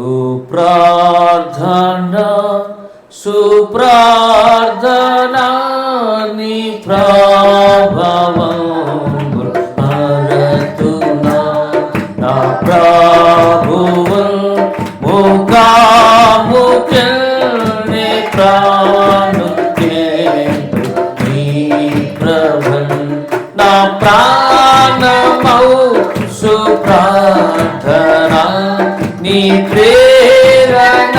సుప్రార్థన సుప్రార్థన నీ ప్రభావం నా ప్రభువన్ ముఖాముఖిల్ నీ ప్రా నీ ప్రేరణ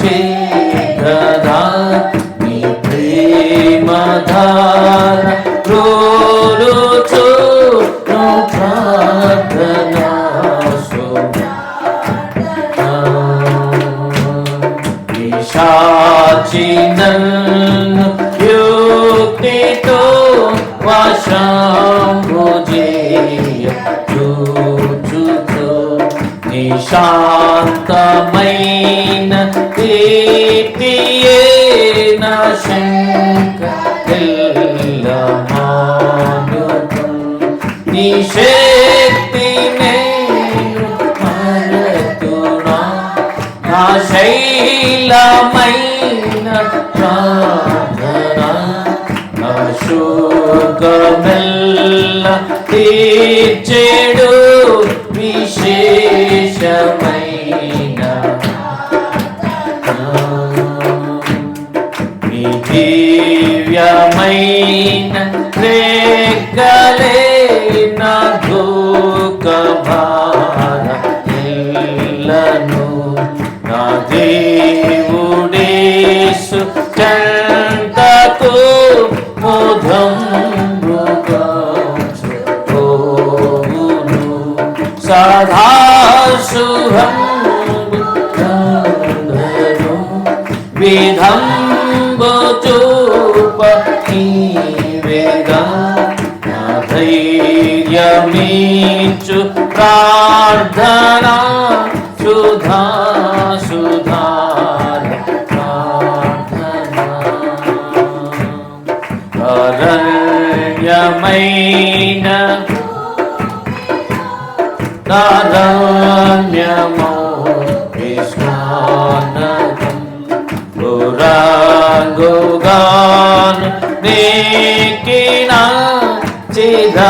చేగదా నీ ప్రేమధార రోరుచు ను ప్రార్థన పిశాచినన్ను యుక్తితో వశంభుజేయ. చూచుతో శాంతమైన దీప్తియే నా శక్తి మరతునా నా శైలమైన ప్రార్థన నా తీర్చే దివ్యమైన రేఖలే నా దుఃఖ భారలను నా దేవుడేసు చంతకు ముధం సదా శుభం విధం చూపీవేగా ధైర్యమీచు ప్రార్థనా సుధా సుధార ప్రార్థన. అరణ్యమైన నారాయణమో విశ్వానకం గురాంగుగాన్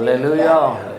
Lên.